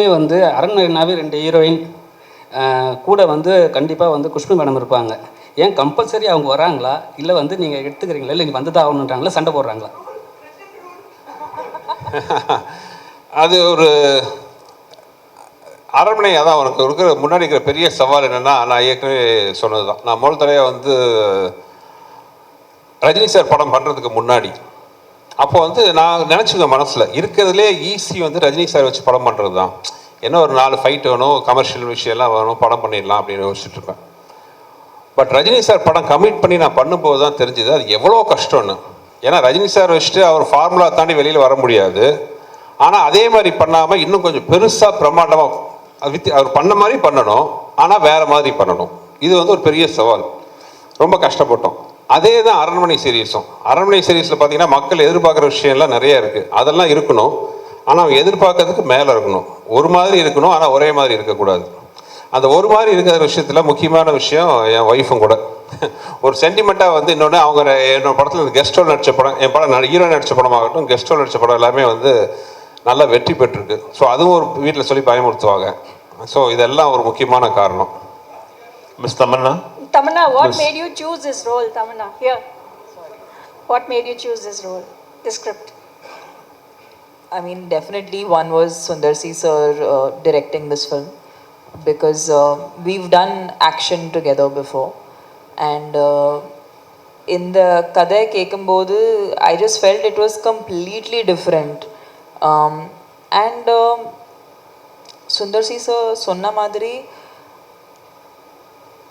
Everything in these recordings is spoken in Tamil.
எப்பவுமே வந்து அரண்மனைனாவே ரெண்டு ஹீரோயின் கூட வந்து கண்டிப்பாக வந்து குஷ்பு மேடம் இருப்பாங்க. ஏன் கம்பல்சரி அவங்க வராங்களா? இல்லை வந்து நீங்கள் எடுத்துக்கிறீங்களா? இல்லை நீங்கள் வந்து தான் ஆகணுன்றாங்களா சண்டை போடுறாங்களா? அது ஒரு அரண்மனை அதான் உனக்கு இருக்கிற முன்னாடி இருக்கிற பெரிய சவால் என்னென்னா நான் ஏற்கனவே சொன்னது தான் நான் முதல் தடவை வந்து ரஜினி சார் படம் பண்ணுறதுக்கு முன்னாடி அப்போ வந்து நான் நினச்சிருந்தேன் மனசில் இருக்கிறதுலே ஈஸி வந்து ரஜினி சார் வச்சு படம் பண்ணுறது தான் என்ன ஒரு நாலு ஃபைட் வேணும் கமர்ஷியல் விஷயம்லாம் வேணும் படம் பண்ணிடலாம் அப்படின்னு யோசிச்சுட்ருப்பேன் பட் ரஜினி சார் படம் கமிட் பண்ணி நான் பண்ணும்போது தான் தெரிஞ்சுது அது எவ்வளோ கஷ்டம்னு. ஏன்னா ரஜினி சார் வச்சுட்டு அவர் ஃபார்முலா தாண்டி வெளியில் வர முடியாது. ஆனால் அதே மாதிரி பண்ணாமல் இன்னும் கொஞ்சம் பெருசாக பிரம்மாண்டமாக வித் அவர் பண்ண மாதிரி பண்ணணும் ஆனால் வேறு மாதிரி பண்ணணும். இது வந்து ஒரு பெரிய சவால். ரொம்ப கஷ்டப்பட்டோம். அதே தான் அரண்மனை சீரீஸும் அரண்மனை சீரீஸில் பார்த்தீங்கன்னா மக்கள் எதிர்பார்க்குற விஷயம்லாம் நிறைய இருக்குது அதெல்லாம் இருக்கணும். ஆனால் அவங்க எதிர்பார்க்கறதுக்கு மேலே இருக்கணும். ஒரு மாதிரி இருக்கணும் ஆனால் ஒரே மாதிரி இருக்கக்கூடாது. அந்த ஒரு மாதிரி இருக்கிற விஷயத்தில் முக்கியமான விஷயம் என் ஒய்ஃபும் கூட. ஒரு சென்டிமெண்ட்டாக வந்து இன்னொன்று அவங்க என்னோட படத்தில் கெஸ்டோல் நடித்த படம் என் படம் ஹீரோ நடித்த படமாகட்டும் கெஸ்டோல் நடித்த படம் எல்லாமே வந்து நல்லா வெற்றி பெற்றிருக்கு. ஸோ அதுவும் ஒரு வீட்டில் சொல்லி பயமுறுத்துவாங்க. ஸோ இதெல்லாம் ஒரு முக்கியமான காரணம். Miss Tamannaah Tamana, what yes. made you choose this role, Tamana? Here. What made you choose this role, The script? I mean, definitely one was Sundar C. sir uh, directing this film because uh, we've done action together before. And uh, in the Kadai Kekambodu, I just felt it was completely different. Um, and um, Sundar C. sir, Sonna Madhuri,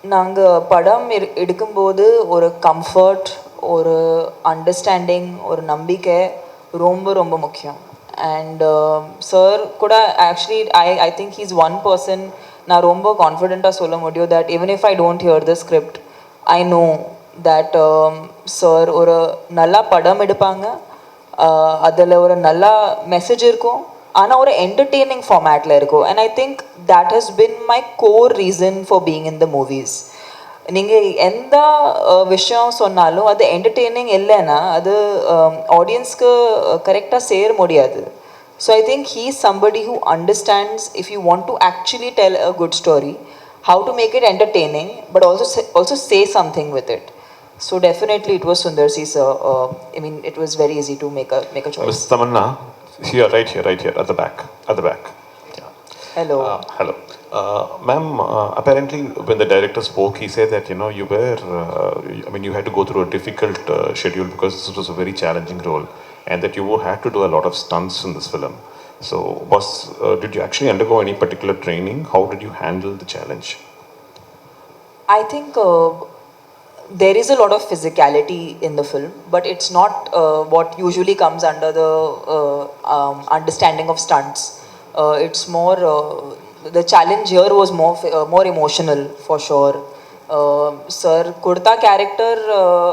நாங்கள் படம் எடு- எடுக்கும்போது ஒரு கம்ஃபர்ட் ஒரு அண்டர்ஸ்டாண்டிங் ஒரு நம்பிக்கை ரொம்ப ரொம்ப முக்கியம். அண்ட் சார் uh, கூட actually I I think he's one person நான் ரொம்ப கான்ஃபிடெண்ட்டாக சொல்ல முடியும் that even if I don't hear the script I know that sir ஒரு நல்லா படம் எடுப்பாங்க. Uh, அதில் ஒரு நல்லா மெசேஜ் இருக்கும். ஆனால் ஒரு என்டர்டெய்னிங் ஃபார்மேட்டில் இருக்கும் and I think that has been my core reason for being in the movies நீங்கள் எந்த அஹ், விஷயம் சொன்னாலும் அது என்டர்டெய்னிங் இல்லைன்னா அது ஆடியன்ஸ்க்கு கரெக்டாக சேர முடியாது so I think he somebody who understands if you want to actually tell a good story how to make it entertaining but also also say something with it So definitely it was Sundar C sir. Uh, I mean, it was very easy to make a make a choice. Miss Tamanna, here, right here, right here, at the back, at the back. Yeah. Hello. Uh, hello. Uh, ma'am, uh, apparently when the director spoke, he said that, you know, you were, uh, I mean, you had to go through a difficult uh, schedule because this was a very challenging role and that you had to do a lot of stunts in this film. So was, uh, did you actually undergo any particular training? How did you handle the challenge? I think uh, there is a lot of physicality in the film, but it's not uh, what usually comes under the uh, um, understanding of stunts. Uh, it's more uh, the challenge here was more f- uh, more emotional for sure. Uh, sir, kurta character uh,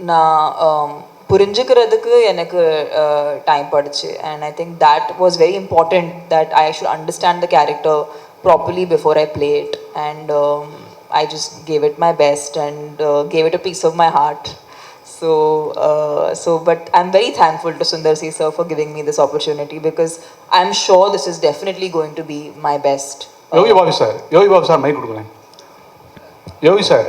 நான் um, புரிஞ்சுக்கிறதுக்கு எனக்கு time படுச்சு and I think that was very important that I should understand the character properly before I play it and I just gave it my best and uh, gave it a piece of my heart. So, uh, so, but I'm very thankful to Sundar C sir for giving me this opportunity because I'm sure this is definitely going to be my best. Yogi Babu sir Yogi Babu sir mic கொடுங்களேன் யோகி சார்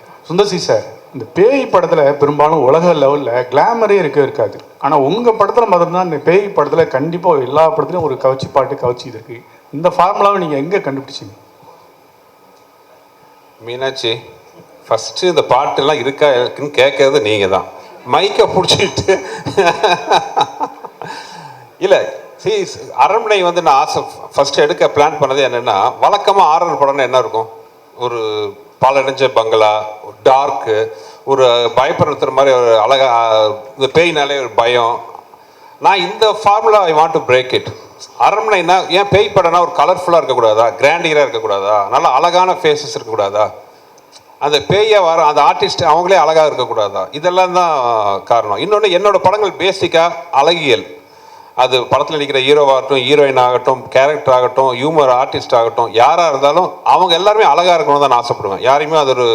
சுந்தர் சி சார் இந்த பேய் படத்தில் பெரும்பாலும் உலக லெவலில் கிளாமரே இருக்க இருக்காது. ஆனால் உங்கள் படத்தில் மட்டும்தான் இந்த பேய் படத்தில் கண்டிப்பாக எல்லா படத்துலையும் ஒரு கவச்சி பாட்டு கவச்சி இருக்கு. இந்த ஃபார்முலாவை நீங்கள் எங்கே கண்டுபிடிச்சீங்க? மீனாட்சி ஃபஸ்ட்டு இந்த பாட்டெல்லாம் இருக்கா இருக்குன்னு கேட்கறது நீங்கள் தான் மைக்கை பிடிச்சிட்டு. இல்லை சி அரண்மனை வந்து நான் ஆசை ஃபஸ்ட்டு எடுக்க பிளான் பண்ணது என்னென்னா வழக்கமாக ஆரர் படம்னா என்ன இருக்கும்? ஒரு பாலடைஞ்ச பங்களா டார்க்கு ஒரு பயப்படுத்துகிற மாதிரி ஒரு அழகா இந்த பேய்னாலே ஒரு பயம். நான் இந்த formula I want to break it அரண்மனைனா ஏன் பேய் படம்னா ஒரு கலர்ஃபுல்லாக இருக்கக்கூடாதா? கிராண்டியராக இருக்கக்கூடாதா? நல்ல அழகான ஃபேஸஸ் இருக்கக்கூடாதா? அந்த பேயை வர அந்த ஆர்டிஸ்ட் அவங்களே அழகாக இருக்கக்கூடாதா? இதெல்லாம் தான் காரணம். இன்னொன்று என்னோட படங்கள் பேசிக்காக அழகியல். அது படத்தில் நடிக்கிற ஹீரோவாகட்டும் ஹீரோயின் ஆகட்டும் கேரக்டர் ஆகட்டும் ஹியூமர் ஆர்டிஸ்ட் ஆகட்டும் யாராக இருந்தாலும் அவங்க எல்லாருமே அழகாக இருக்கணும் தான் நான் ஆசைப்படுவேன். யாரையுமே அது ஒரு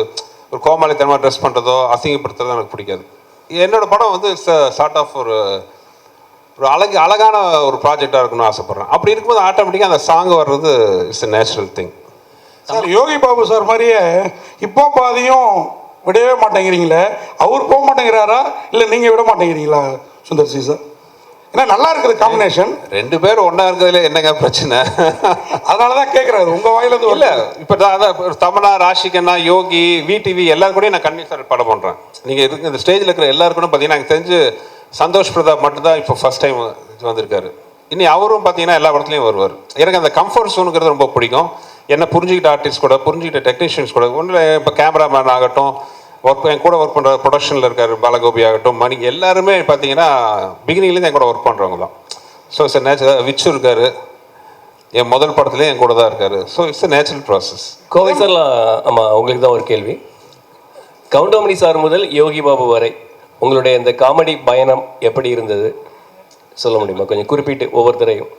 ஒரு கோமாளித்தனமாக ட்ரெஸ் பண்ணுறதோ அசிங்கப்படுத்துறதோ எனக்கு பிடிக்காது. என்னோடய படம் வந்து சார்ட் ஆஃப் ஒரு ஒரு அழகு அழகான ஒரு ப்ராஜெக்டாக இருக்கணும்னு ஆசைப்பட்றேன். அப்படி இருக்கும்போது ஆட்டோமேட்டிக்காக அந்த சாங் வர்றது it's a natural thing sir Yogi Babu sir மாதிரியே இப்போ பாதியும் விடவே மாட்டேங்கிறீங்களே? அவர் போக மாட்டேங்கிறாரா? இல்லை நீங்கள் விட மாட்டேங்கிறீங்களா சுந்தர் சி சார்? ஏன்னா நல்லா இருக்குது காம்பினேஷன் ரெண்டு பேரும் ஒன்றா இருக்கிறதுல என்னங்க பிரச்சனை? அதனால தான் கேட்குறாரு உங்கள் வாயிலிருந்து இல்லை இப்போ தான் அதான் தமனா ராஷிகண்ணா யோகி விடிவி எல்லாரும் கூடயும் நான் கன்வின்ஸ் படம் பண்ணுறேன் நீங்கள் இருக்கு இந்த ஸ்டேஜில் இருக்கிற எல்லாரும் கூட பார்த்தீங்கன்னா எனக்கு தெரிஞ்சு சந்தோஷ் பிரதாப் மட்டும்தான் இப்போ ஃபர்ஸ்ட் டைம் வந்திருக்காரு. இனி அவரும் பார்த்தீங்கன்னா எல்லா படத்துலையும் வருவார். எனக்கு அந்த கம்ஃபர்ட் ஜோனுங்கிறது ரொம்ப பிடிக்கும். என்ன புரிஞ்சுக்கிட்ட ஆர்டிஸ்ட் கூட புரிஞ்சுக்கிட்ட டெக்னீஷியன்ஸ் கூட ஒன்றில் இப்போ கேமராமேன் ஆகட்டும் ஒர்க் என் கூட ஒர்க் பண்ணுற ப்ரொடக்ஷனில் இருக்கார் பாலகோபி ஆகட்டும் மணி எல்லாருமே பார்த்தீங்கன்னா பிகினிங்லேருந்து என் கூட ஒர்க் பண்ணுறவங்க தான். ஸோ இட்ஸ் நேச்சுரல் விச்சு இருக்காரு. என் முதல் படத்துலேயும் என் கூட தான் இருக்காரு. So it's natural process Kovai ஆமாம் உங்களுக்கு தான் ஒரு கேள்வி. கவுண்டமணி சார் முதல் யோகி பாபு வரை உங்களுடைய இந்த காமெடி பயணம் எப்படி இருந்தது? சொல்ல முடியுமா? கொஞ்சம் குறிப்பிட்டு ஒவ்வொருத்தரையும்.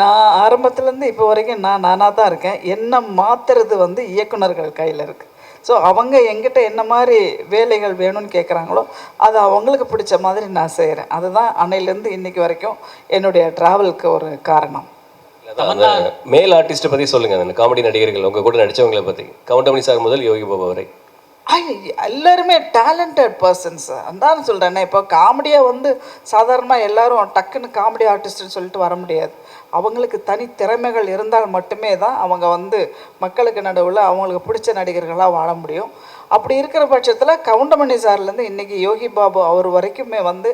நான் ஆரம்பத்துலேருந்து இப்போ வரைக்கும் நான் நானாக தான் இருக்கேன். என்ன மாற்றுறது வந்து இயக்குனர்கள் கையில் இருக்குது ஸோ அவங்க எங்கிட்ட என்ன மாதிரி வேலைகள் வேணும்னு கேட்குறாங்களோ அது அவங்களுக்கு பிடிச்ச மாதிரி நான் செய்கிறேன் அதுதான் அன்னையிலேருந்து இன்னைக்கு வரைக்கும் என்னுடைய ட்ராவலுக்கு ஒரு காரணம். மேல் ஆர்டிஸ்ட்டை பற்றி சொல்லுங்கள் அந்த காமெடி நடிகர்கள் உங்கள் கூட நடித்தவங்களை பற்றி கவுண்டமணி சார் முதல் யோகி பாபு வரை. எல்லாருமே டேலண்டட் பர்சன்ஸ் அதான் சொல்கிறேனே இப்போ காமெடியாக வந்து சாதாரணமாக எல்லாரும் டக்குன்னு காமெடி ஆர்டிஸ்ட்னு சொல்லிட்டு வர முடியாது. அவங்களுக்கு தனி திறமைகள் இருந்தால் மட்டுமே தான் அவங்க வந்து மக்களுக்கு நடுவில் அவங்களுக்கு பிடிச்ச நடிகர்களாக வாழ முடியும். அப்படி இருக்கிற பட்சத்தில் கவுண்டமணி சார்லேருந்து இன்றைக்கி யோகி பாபு அவர் வரைக்குமே வந்து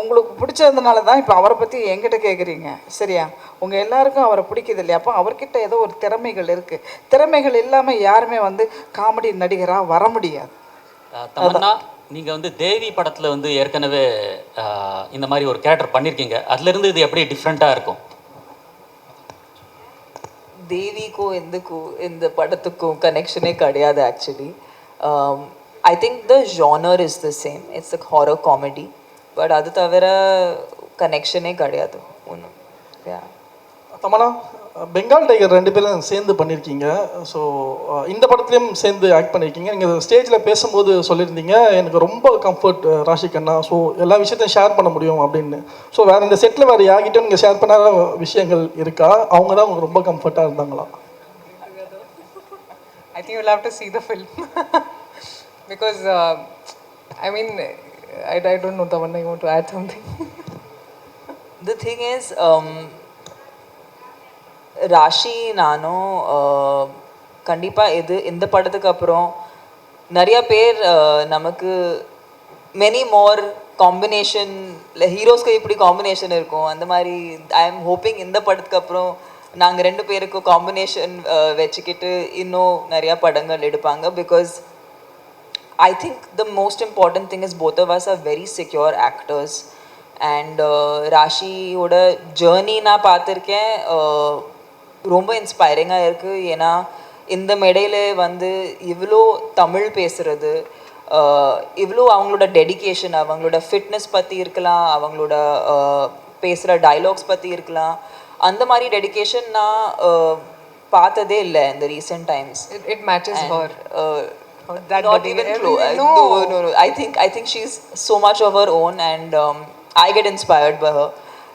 உங்களுக்கு பிடிச்சதுனால தான் இப்போ அவரை பற்றி என்கிட்ட கேட்குறீங்க சரியா? உங்கள் எல்லாருக்கும் அவரை பிடிக்குது இல்லையா? அப்போ அவர்கிட்ட ஏதோ ஒரு திறமைகள் இருக்குது திறமைகள் இல்லாமல் யாருமே வந்து காமெடி நடிகராக வர முடியாது. நீங்கள் வந்து தேவி படத்தில் வந்து ஏற்கனவே இந்த மாதிரி ஒரு கேரக்டர் பண்ணியிருக்கீங்க அதுலேருந்து இது எப்படி டிஃப்ரெண்ட்டாக இருக்கும்? தேவிக்கும் எந்துக்கும் இந்த படத்துக்கும் கனெக்ஷனே கிடையாது actually I think the genre is the same it's a horror comedy but அது தவிர கனெக்ஷனே கிடையாது. ஒன்றும் தமனா பெங்கால் டைகர் ரெண்டு பேரும் சேர்ந்து பண்ணியிருக்கீங்க. ஸோ இந்த படத்துலையும் சேர்ந்து ஆக்ட் பண்ணியிருக்கீங்க. நீங்கள் ஸ்டேஜில் பேசும்போது சொல்லியிருந்தீங்க எனக்கு ரொம்ப கம்ஃபர்ட் ராஷி கண்ணா. ஸோ எல்லா விஷயத்தையும் ஷேர் பண்ண முடியும் அப்படின்னு. ஸோ வேறு இந்த செட்டில் வேறு யார்கிட்டையும் நீங்கள் ஷேர் பண்ணாத விஷயங்கள் இருக்கா? அவங்க தான் உங்களுக்கு ரொம்ப கம்ஃபர்ட்டாக இருந்தாங்களா? Think you'll have to see the film. Because uh, I mean I, I don't know Tamanna you want to add something? The thing is Rashi நானும் கண்டிப்பாக இது இந்த படத்துக்கு அப்புறம் நிறைய பேர் நமக்கு மெனி மோர் காம்பினேஷன் இல்லை ஹீரோஸ்க்கு இப்படி காம்பினேஷன் இருக்கும். அந்த மாதிரி ஐ எம் ஹோப்பிங் இந்த படத்துக்கு அப்புறம் நாங்கள் ரெண்டு பேருக்கும் காம்பினேஷன் வச்சுக்கிட்டு இன்னும் நிறையா படங்கள் எடுப்பாங்க. Because I think the most important thing is both of us are very secure actors and ராஷியோட journey நான் பார்த்துருக்கேன். ரொம்ப இன்ஸ்பைரிங்காக இருக்குது ஏன்னா இந்த மேடையில் வந்து இவ்வளோ தமிழ் பேசுகிறது இவ்வளோ அவங்களோட டெடிகேஷன் அவங்களோட ஃபிட்னஸ் பற்றி இருக்கலாம் அவங்களோட பேசுகிற டைலாக்ஸ் பற்றி இருக்கலாம் அந்த மாதிரி டெடிகேஷன் நான் பார்த்ததே இல்லை இந்த recent times matches her uh, that not even close. no. No. no, no, I think I think she's so much of her own, and um, I get inspired by her.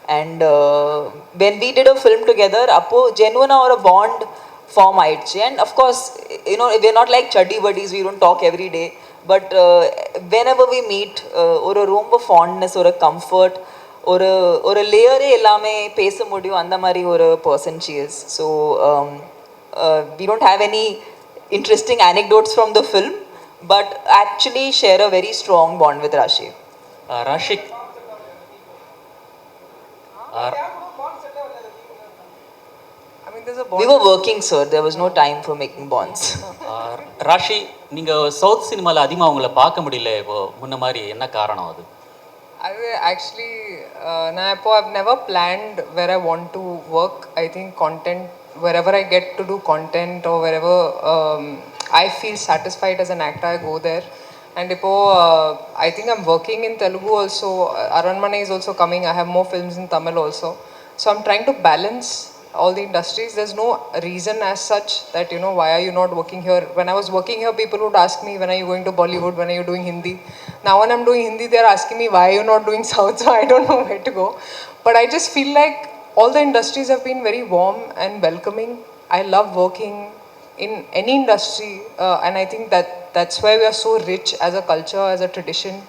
And uh, when we did a film together, appo genuine or a bond form ஆயிடுச்சு and of course you know we're not like chuddy buddies we don't talk every day but uh, whenever we meet uh, ஒரு ரொம்ப fondness ஒரு comfort ஒரு ஒரு லேயரே எல்லாமே பேச முடியும் அந்த மாதிரி ஒரு person she is so um, uh, we don't have any interesting anecdotes from the film, but actually share a very strong bond with Rashi. Ah Rashik ah I mean there's a We bond were working, sir. There was no time for making bonds. Rashi நீங்கள் சவுத் சினிமாவில் அதிகமாக உங்களை பார்க்க முடியல இப்போ முன்ன மாதிரி என்ன காரணம் அது I actually uh, Napo, I've never planned where I want to work. I think content, wherever I get to do content or wherever um, I feel satisfied as an actor, I go there. And Ipo, uh, I think I'm working in Telugu also. Uh, Aranmane is also coming. I have more films in Tamil also. So I'm trying to balance all the industries. There's no reason as such that, you know, why are you not working here? When I was working here, people would ask me, when are you going to Bollywood? When are you doing Hindi? Now, when I'm doing Hindi, they're asking me, why are you not doing South? So I don't know where to go. But I just feel like all the industries have been very warm and welcoming. I love working in any industry, uh, and I think that that's why we are so rich as a culture, as a tradition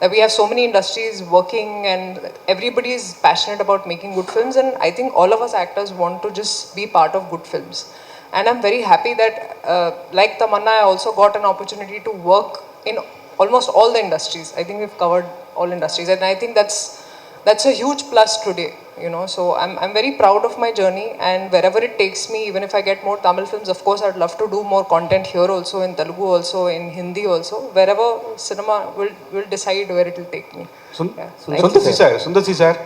that we have so many industries working and everybody is passionate about making good films. And i think all of us actors want to just be part of good films. And i'm very happy that uh, like tamanna i also got an opportunity to work in almost all the industries. I think we've covered all industries. And i think that's that's a huge plus today you know so I'm, I'm very proud of my journey and wherever it takes me even if i get more tamil films of course i'd love to do more content here also in telugu also in hindi also wherever cinema will will decide where it will take me சுந் Yeah. Thank you, Sundar C sir Sundar C sir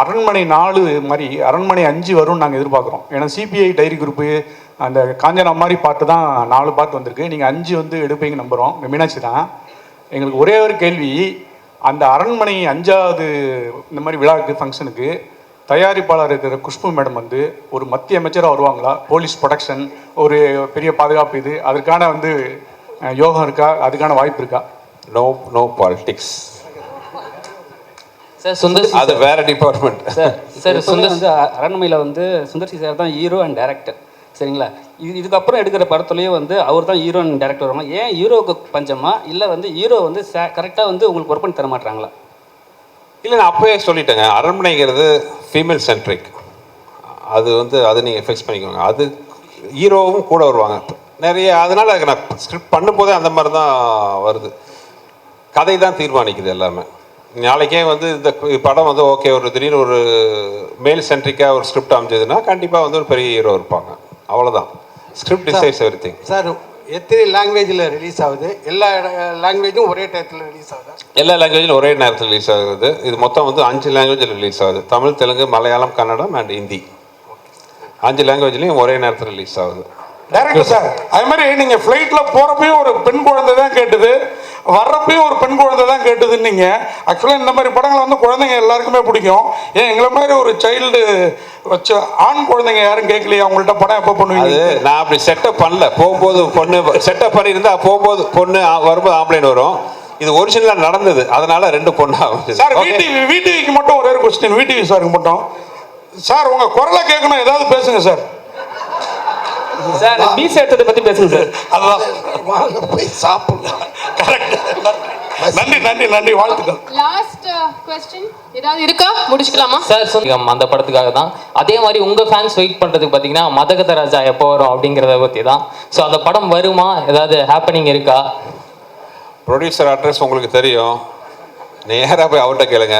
Aranmanai நாலு மாதிரி அரண்மனை அஞ்சு வரும்னு நாங்கள் எதிர்பார்க்குறோம் ஏன்னா சிபிஐ டைரி குரூப்பு அந்த காஞ்சனா மாதிரி பாட்டு தான் நாலு பாட்டு வந்திருக்கு நீங்கள் அஞ்சு வந்து எடுப்பீங்க நம்புகிறோம் மீனாட்சி தான் எங்களுக்கு ஒரே ஒரு கேள்வி அந்த அரண்மனை அஞ்சாவது இந்த மாதிரி விழாவுக்கு ஃபங்க்ஷனுக்கு தயாரிப்பாளர் இருக்கிற குஷ்பு மேடம் வந்து ஒரு மத்திய அமைச்சராக வருவாங்களா? போலீஸ் ப்ரொடக்ஷன் ஒரு பெரிய பாதுகாப்பு இது. அதற்கான வந்து யோகம் இருக்கா? அதுக்கான வாய்ப்பு இருக்கா? No no politics sir Sundar அது வேற டிபார்ட்மெண்ட் சார் சார் சுந்தர் வந்து அ- அரண்மனையில் வந்து சுந்தர்சி சார் தான் ஹீரோ அண்ட் டேரக்டர் சரிங்களா? இது இதுக்கப்புறம் எடுக்கிற படத்துலேயும் வந்து அவர் தான் ஹீரோ டேரக்டர் வருவாங்க ஏன் ஹீரோவுக்கு பஞ்சமா? இல்லை வந்து ஹீரோ வந்து கரெக்டாக வந்து உங்களுக்கு ஒர்க் பண்ணி தர மாட்டாங்களா இல்லை நான் அப்போவே சொல்லிட்டேங்க. அரண்மனைங்கிறது ஃபீமேல் சென்ட்ரிக் அது வந்து அது நீங்கள் ஃபிக்ஸ் பண்ணிக்கோங்க. அது ஹீரோவும் கூட வருவாங்க. நிறைய அதனால் அதுக்கு நான் ஸ்கிரிப்ட் பண்ணும்போதே அந்த மாதிரி தான் வருது. கதை தான் தீர்மானிக்குது எல்லாமே. நாளைக்கே வந்து இந்த படம் வந்து ஓகே ஒரு திடீர்னு ஒரு மேல் சென்ட்ரிக்காக ஒரு ஸ்கிரிப்ட் அமைஞ்சதுன்னா கண்டிப்பாக வந்து ஒரு பெரிய ஹீரோ இருப்பாங்க. அவ்வளோதான் script decides everything sir எத்தனை லாங்குவேஜில் ரிலீஸ் ஆகுது? எல்லா லாங்குவேஜும் ஒரே டயத்தில் ரிலீஸ் ஆகுதா? எல்லா லாங்குவேஜிலும் ஒரே நேரத்தில் ரிலீஸ் ஆகுது. இது மொத்தம் வந்து அஞ்சு லாங்குவேஜில் ரிலீஸ் ஆகுது. தமிழ் தெலுங்கு மலையாளம் கன்னடம் அண்ட் ஹிந்தி. அஞ்சு லாங்குவேஜ்லேயும் ஒரே நேரத்தில் ரிலீஸ் ஆகுது. டேரக்டர் சார் அது மாதிரி நீங்கள் ஃப்ளைட்டில் போகிறப்பையும் ஒரு பெண் குழந்தை தான் கேட்டுது. வர்றப்பையும் ஒரு பெண் குழந்தை தான் கேட்டுதுன்னீங்க ஆக்சுவலாக இந்த மாதிரி படங்களை வந்து குழந்தைங்க எல்லாருக்குமே பிடிக்கும். ஏன் எங்களை மாதிரி ஒரு சைல்டு வச்ச ஆண் குழந்தைங்க யாரும் கேட்கலையா? அவங்கள்ட்ட படம் எப்போ பண்ணுவீங்க? நான் அப்படி செட்டப் பண்ணல. போகும்போது பொண்ணு செட்டப் பண்ணியிருந்தா போகும்போது பொண்ணு வரும்போது ஆம்பளைன்னு வரும். இது ஒரிஜினலாக நடந்தது. அதனால ரெண்டு பொண்ணா சார் விடிவி விடிவிக்கு மட்டும் ஒரே ஒரு கொஸ்டின் விடிவி சாருக்கு மட்டும். சார் உங்கள் குரலை கேட்கணும். ஏதாவது பேசுங்க சார் சார் பீஸ் எடுத்ததை பற்றி பேசுங்க சார். அதுதான் வாங்க போய் சாப்பிடலாம். கரெக்ட் நன்றி நன்றி நன்றி வாழ்த்துக்கள். லாஸ்ட் கொஸ்டின் ஏதாவது இருக்கா? முடிச்சுக்கலாமா? சார் சொந்தம் அந்த படத்துக்காக தான். அதே மாதிரி உங்கள் ஃபேன்ஸ் வெயிட் பண்ணுறதுக்கு பார்த்தீங்கன்னா மதகத ராஜா எப்போ வரும் அப்படிங்கிறத பற்றி தான். ஸோ அந்த படம் வருமா? ஏதாவது ஹேப்பனிங் இருக்கா? ப்ரொடியூசர் அட்ரஸ் உங்களுக்கு தெரியும். நேராக போய் அவர்கிட்ட கேளுங்க.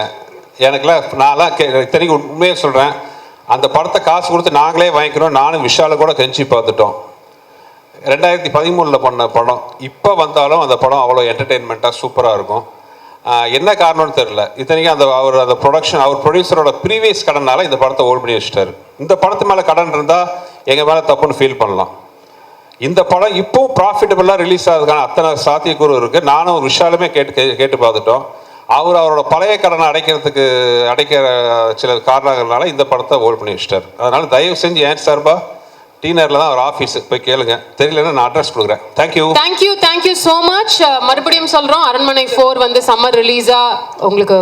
எனக்குலாம் நான்லாம் கே தெரியும் உண்மையாக சொல்கிறேன் அந்த படத்தை காசு கொடுத்து நாங்களே வாங்கிக்கிறோம். நானும் விஷால கூட கெஞ்சி பார்த்துட்டோம். ரெண்டாயிரத்தி பதிமூணில் பண்ண படம் இப்போ வந்தாலும் அந்த படம் அவ்வளோ என்டர்டெயின்மெண்ட்டாக சூப்பராக இருக்கும். என்ன காரணம்னு தெரில இத்தனைக்கும் அந்த அவர் அந்த ப்ரொடக்ஷன் அவர் ப்ரொடியூசரோட ப்ரீவியஸ் கடனால் இந்த படத்தை ஹோல்ட் பண்ணி வச்சுட்டாரு. இந்த படத்து மேலே கடன் இருந்தால் எங்கள் மேலே தப்புன்னு ஃபீல் பண்ணலாம். இந்த படம் இப்போவும் ப்ராஃபிட்டபுளாக ரிலீஸ் ஆகிறதுக்கான அத்தனை சாத்தியக்கூறு இருக்குது நானும் விஷாலுமே கேட்டு கே- கேட்டு பார்த்துட்டோம். அவர் அவரோட பழைய கடனை அடைக்கிறதுக்கு அடைக்கிற சில காரணங்கள்னால இந்த படத்தை ஹோல்ட் பண்ணி வச்சிட்டார். அதனால தயவு செஞ்சு ஏன் சார்பா? டீனரில் தான் அவர் ஆஃபீஸுக்கு போய் கேளுங்க. தெரியலன்னா நான் அட்ரஸ் கொடுக்குறேன். Thank you thank you thank you so much மறுபடியும் சொல்கிறோம் அரண்மனை ஃபோர் வந்து சம்மர் ரிலீஸாக உங்களுக்கு